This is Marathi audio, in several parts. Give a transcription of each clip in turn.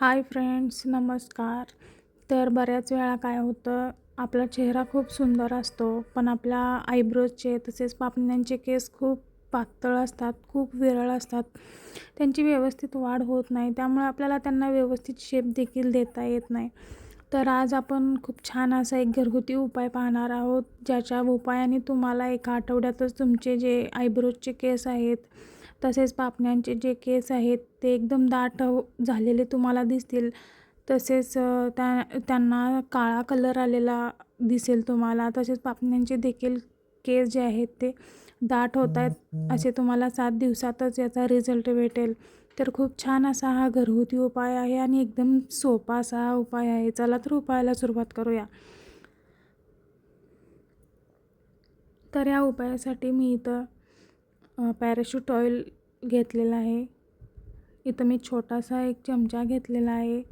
हाय फ्रेंड्स नमस्कार. तर बऱ्याच वेळा काय होतं आपला चेहरा खूप सुंदर असतो पण आपल्या आयब्रोजचे तसेच पापण्यांचे केस खूप पातळ असतात खूप विरळ असतात. त्यांची व्यवस्थित वाढ होत नाही त्यामुळे आपल्याला त्यांना व्यवस्थित शेप देखील देता येत नाही. तर आज आपण खूप छान असा एक घरगुती उपाय पाहणार आहोत ज्याच्या उपायाने तुम्हाला एका आठवड्यातच तुमचे जे आयब्रोजचे केस आहेत तसेच पापण्यांचे जे केस आहेत ते एकदम दाट झालेले तुम्हाला दिसतील. तसेच त्या त्यांना काळा कलर आलेला दिसेल तुम्हाला. तसेच पापण्यांचे देखील केस जे आहेत ते दाट होत आहेत असे तुम्हाला सात दिवसातच याचा रिझल्ट भेटेल. तर खूप छान असा हा घरगुती उपाय आहे आणि एकदम सोपा असा हा उपाय आहे. चला तर उपायाला सुरुवात करूया. तर या उपायासाठी मी इथं पॅराशूट ऑइल घेतलेलं आहे. इथं मी छोटासा एक चमचा घेतलेला आहे.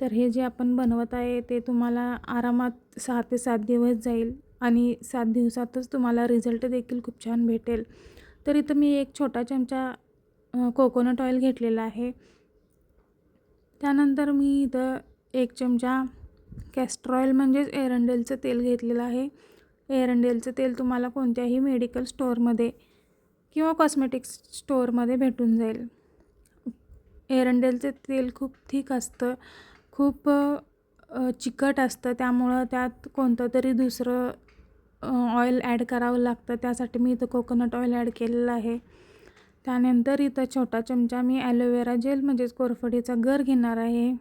तर हे जे आपण बनवत आहे ते तुम्हाला आरामात सहा ते सात दिवस जाईल आणि सात दिवसातच तुम्हाला रिझल्ट देखील खूप छान भेटेल. तर इथं मी एक छोटा चमचा कोकोनट ऑइल घेतलेला आहे. त्यानंतर मी इथं एक चमचा कॅस्टर ऑइल म्हणजेच एरंडेलचं तेल घेतलेलं आहे. एरंडेलचं तेल तुम्हाला कोणत्याही मेडिकल स्टोअरमध्ये किंवा कॉस्मेटिक्स स्टोअरमध्ये भेटून जाईल. एरंडेलचे तेल खूप थिक असतं. खूप चिकट असतं. त्यामुळं त्यात कोणतं तरी दुसरं ऑइल ॲड करावं लागतं. त्यासाठी मी इथं कोकोनट ऑइल ॲड केलेलं आहे. त्यानंतर इथं छोटा चमचा मी ॲलोवेरा जेल म्हणजेच कोरफडीचा गर घेणार आहे.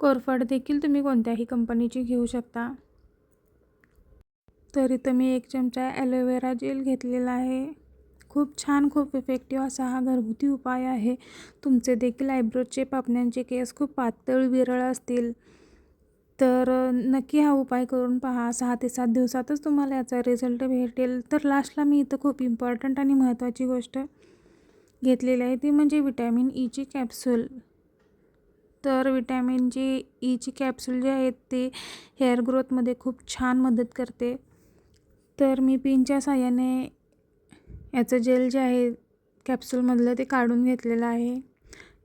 कोरफड देखील तुम्ही कोणत्याही कंपनीची घेऊ शकता. तर इथं मी एक चमचा ॲलोवेरा जेल घेतलेला आहे. खूप छान खूप इफेक्टिव्ह असा हा घरगुती उपाय आहे. तुमचे देखील आयब्रोजचे पापण्यांचे केस खूप पातळ विरळ असतील. तर नक्की हा उपाय करून पहा. सहा ते सात दिवसातच तुम्हाला याचा रिझल्ट भेटेल. तर लास्टला मी इथं खूप इम्पॉर्टंट आणि महत्त्वाची गोष्ट घेतलेली आहे. ती म्हणजे विटॅमिन ईची कॅप्सूल तर विटॅमिन जी ईची कॅप्सूल जे आहेत ते हेअर ग्रोथमध्ये खूप छान मदत करते. तर मी पिनच्या साह्याने याचं जेल जे आहे कॅप्सूलमधलं ते काढून घेतलेलं आहे.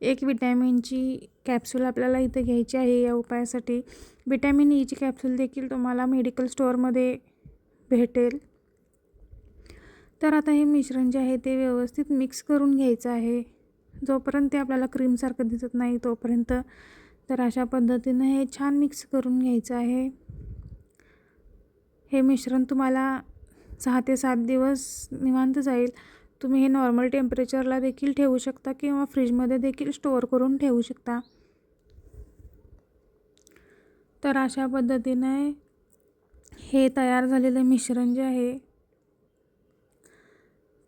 एक विटॅमिनची कॅप्सूल आपल्याला इथं घ्यायची आहे या उपायासाठी. विटॅमिन ईची कॅप्सूल देखील तुम्हाला मेडिकल स्टोअरमध्ये भेटेल. तर आता हे मिश्रण जे आहे ते व्यवस्थित मिक्स करून घ्यायचं आहे. जोपर्यंत ते आपल्याला क्रीमसारखं दिसत नाही तोपर्यंत तर अशा पद्धतीनं हे छान मिक्स करून घ्यायचं आहे. हे मिश्रण तुम्हाला सहा ते सात दिवस निवांत जाईल. तुम्ही हे नॉर्मल टेम्परेचरला देखील ठेवू शकता किंवा फ्रीजमध्ये देखील स्टोअर करून ठेवू शकता. तर अशा पद्धतीने हे तयार झालेलं मिश्रण जे आहे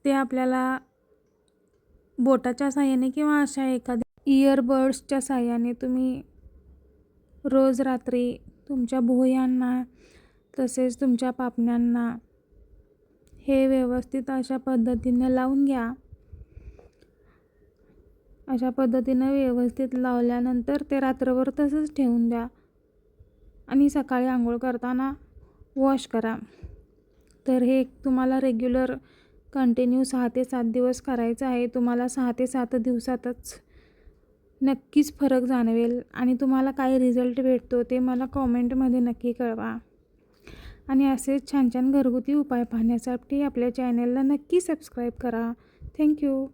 ते आपल्याला बोटाच्या साह्याने किंवा अशा एखाद्या इयरबड्सच्या साह्याने तुम्ही रोज रात्री तुमच्या भुवयांना तसेच तुमच्या पापण्यांना हे व्यवस्थित अशा पद्धतीनं लावून घ्या. अशा पद्धतीनं व्यवस्थित लावल्यानंतर ते रात्रभर तसंच ठेवून द्या. आणि सकाळी आंघोळ करताना वॉश करा. तर हे तुम्हाला रेग्युलर कंटिन्यू सहा ते सात दिवस करायचं आहे. तुम्हाला सहा ते सात दिवसातच नक्कीच फरक जाणवेल. आणि तुम्हाला काय रिझल्ट भेटतो ते मला कॉमेंटमध्ये नक्की कळवा. आणि असेच छान छान घरगुती उपाय पाहण्यासाठी आपल्या चॅनलला नक्की सबस्क्राईब करा. थँक्यू